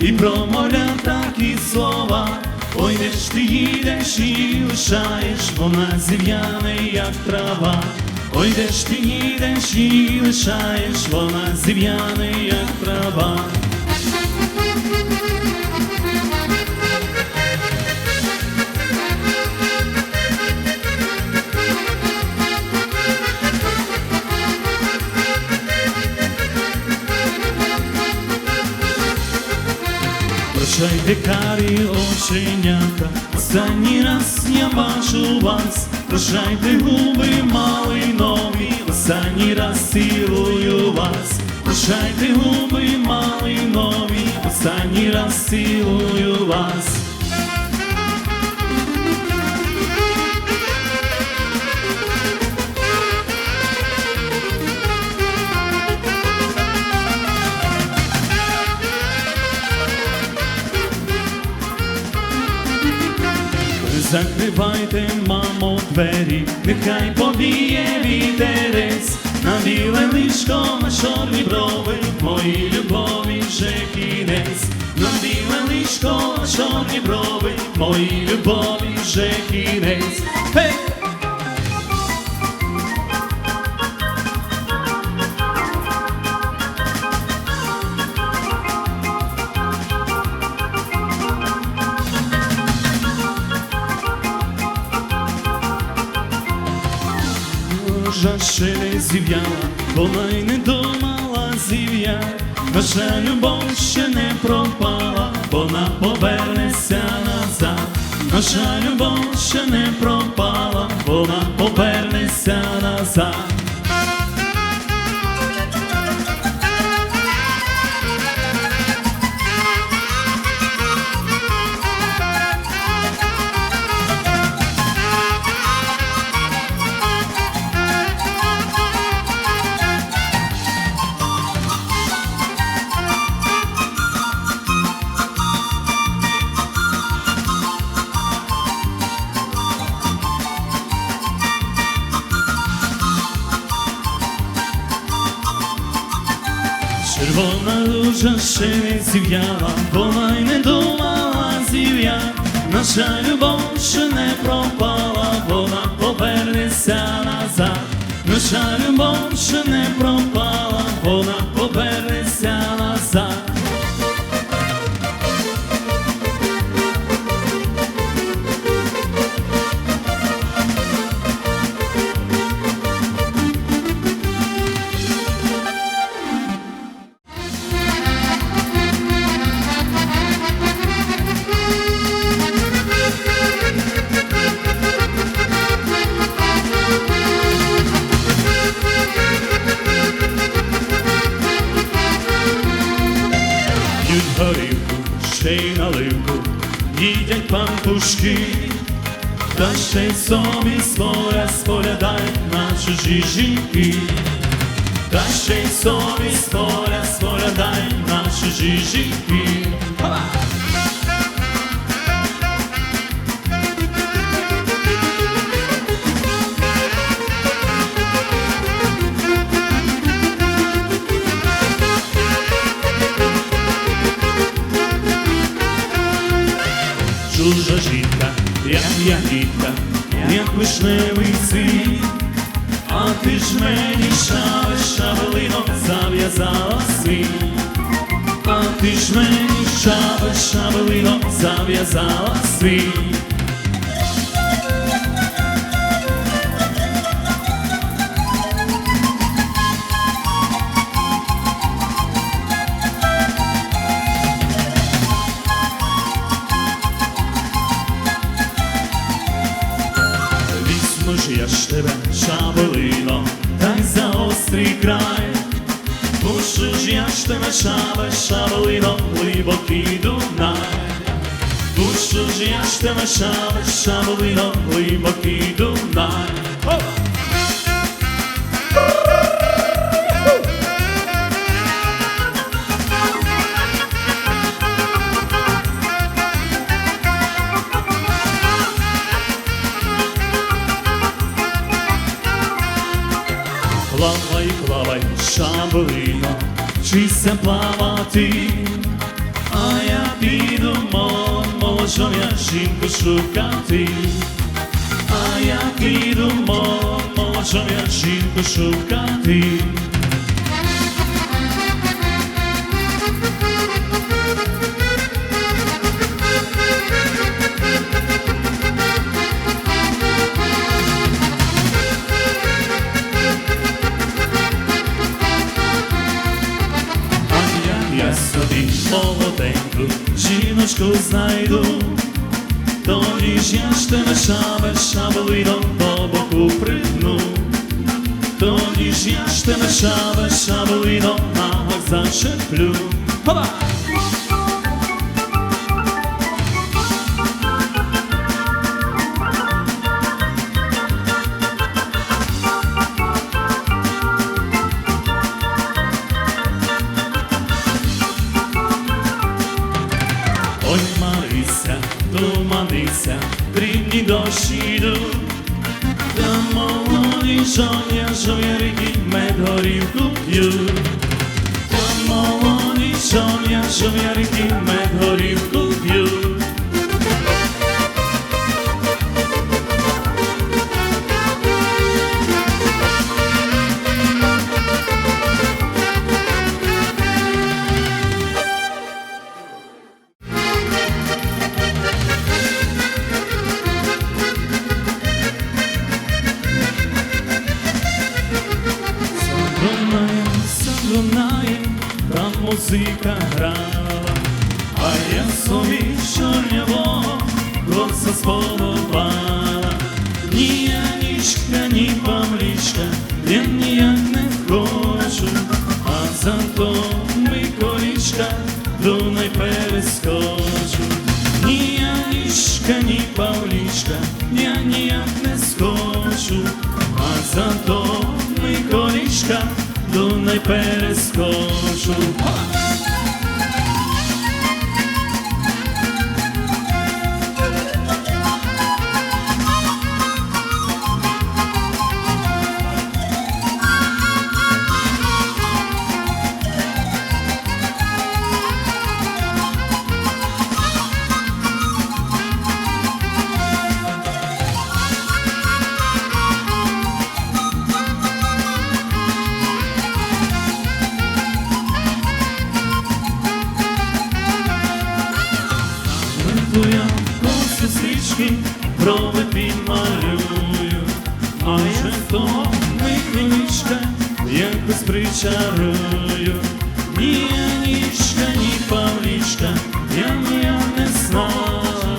Мама про і промовля такі слова. Ой, де ж ти їдеш і лишаєш, вона зів'яне, як трава. Ой, де ж ти їдеш і лишаєш, вона зів'яне, як трава. Прощайте, карі оченята, останній раз я бачу вас, прощайте губи малинові, останній раз цілую вас, прощайте губи малинові, останній раз цілую вас. Закривайте, мамо, двері, нехай повіє вітерець, на біле лишко, на чорні брови, мої любові вже кінець, на біле лишко, на чорні брови, мої любові вже кінець. Гей! Рожа ще не зів'яла, вона й не думала зів'я, наша любов ще не пропала, вона повернеться назад, наша любов ще не пропала, вона повернеться назад. Червона дуже ще не зів'яла, вона й не думала зів'я, наша любов ще не пропала, вона повернеться назад, наша любов ще не П'ють горівку, ще й наливку, їдять пампушки, та ще й собі своя споглядають на чужі жінки, та ще й собі своя споглядають на чужі жінки. Ти ж мені шаве шавелино зав'язала свій. а ти ж мені шаве шавелино зав'язала світ. Тебе шабелино, та й за острий край. Ж я ж тебе шабе шабелино, глибокий Дунай. Ж я ж тебе шабе шабелино, глибокий Дунай. Плавай плавай, шаболино, вчися плавати, а я піду, мо- можу я жінку шукати, а я піду, мо- можу я жінку шукати. Молоденьку жіночку знайду, то ніж я ж тебе шабе шабелином по боку пригну, то ніж я ж тебе шабе шабелином на зачеплю. Хоба! sonia sonia rigi medori u kupju Tomoloni sonia sonia rigi medori а Твоя косу стрічки брови підмалюю, а я то Миколічка якось причарую. Ні Анічка, ні Павлічка, я ніяк не знала,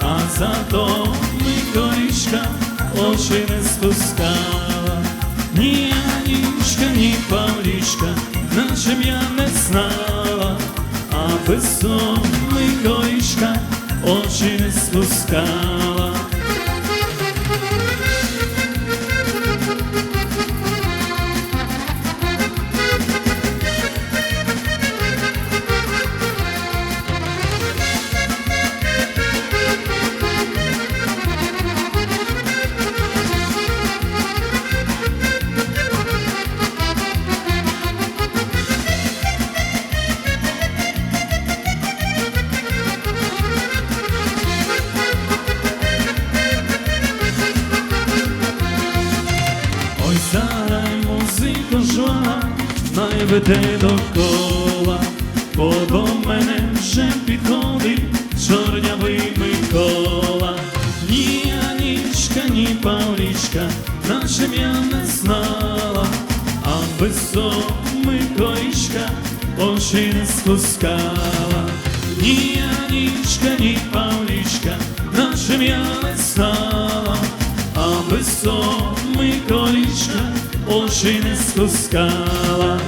а зато Миколічка очі не спускала. Ні Анічка, ні Павлічка, наче я не знала, а весон Миколічка очі не спускала. Веде довкола, бо мене вже підходить чорнявий Микола. Ні Анічка, ні Павлічка, б я не знала, а весон Миколічка очі не спускала. Ні Анічка, ні Павлічка, б я не знала, а весон Миколічка очі не спускала.